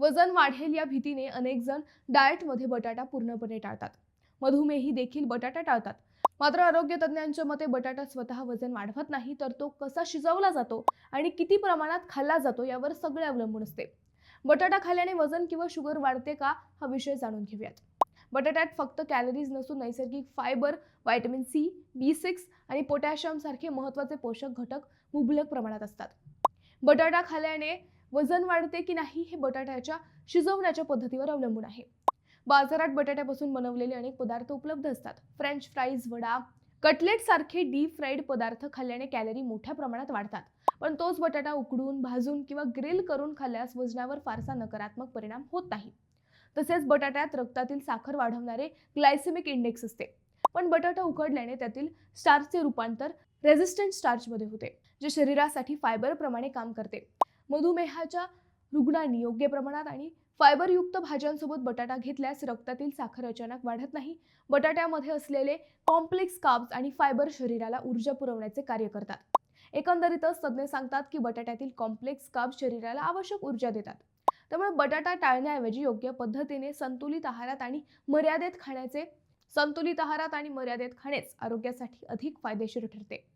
वजन वाढेल या भीतीने अनेक जण डाएटमध्ये बटाटा पूर्णपणे टाळतात. मधुमेही देखील बटाटा टाळतात. मात्र आरोग्य तज्ज्ञांच्या मते बटाटा स्वतः वजन वाढवत नाही तर तो कसा शिजवला जातो आणि किती प्रमाणात खाल्ला जातो यावर सगळे अवलंबून असते. बटाटा खाल्ल्याने वजन किंवा शुगर वाढते का हा विषय जाणून घेऊयात. बटाट्यात फक्त कॅलरीज नसून नैसर्गिक fibre vitamin C B six आणि पोटॅशियम सारखे महत्त्वाचे पोषक घटक मुबलक प्रमाणात असतात. बटाटा खाल्ल्याने वजन वाढते की नाही हे बटाट्याच्या शिजवण्याच्या पद्धतीवर अवलंबून आहे. बाजारात बटाट्यापासून बनवलेले अनेक पदार्थ उपलब्ध असतात. फ्रेंच फ्राईज वडा कटलेट सारखे डीप फ्राईड पदार्थ खाल्ल्याने कॅलरी मोठ्या प्रमाणात वाढतात. पण तोच बटाटा उकडून भाजून किंवा ग्रिल करून खाल्ल्यास वजनावर फारसा नकारात्मक परिणाम होत नाही. तसेच बटाट्यात रक्तातील साखर वाढवणारे ग्लायसेमिक इंडेक्स असते. पण बटाटा उकडल्याने त्यातील स्टार्चचे रूपांतर रेझिस्टंट स्टार्चमध्ये होते जे शरीरासाठी फायबर प्रमाणे काम करते. मधुमेहाच्या रुग्णांनी योग्य प्रमाणात आणि फायबरयुक्त भाज्यांसोबत बटाटा घेतल्यास रक्तातील साखर अचानक वाढत नाही. बटाट्यामध्ये असलेले कॉम्प्लेक्स काब्स आणि फायबर शरीराला ऊर्जा पुरवण्याचे कार्य करतात. एकंदरीतच तज्ज्ञ सांगतात की बटाट्यातील कॉम्प्लेक्स कार्ब शरीराला आवश्यक ऊर्जा देतात. त्यामुळे बटाटा टाळण्याऐवजी योग्य पद्धतीने संतुलित आहारात आणि मर्यादेत खाण्याचे संतुलित आहारात आणि मर्यादेत खाणेच आरोग्यासाठी अधिक फायदेशीर ठरते.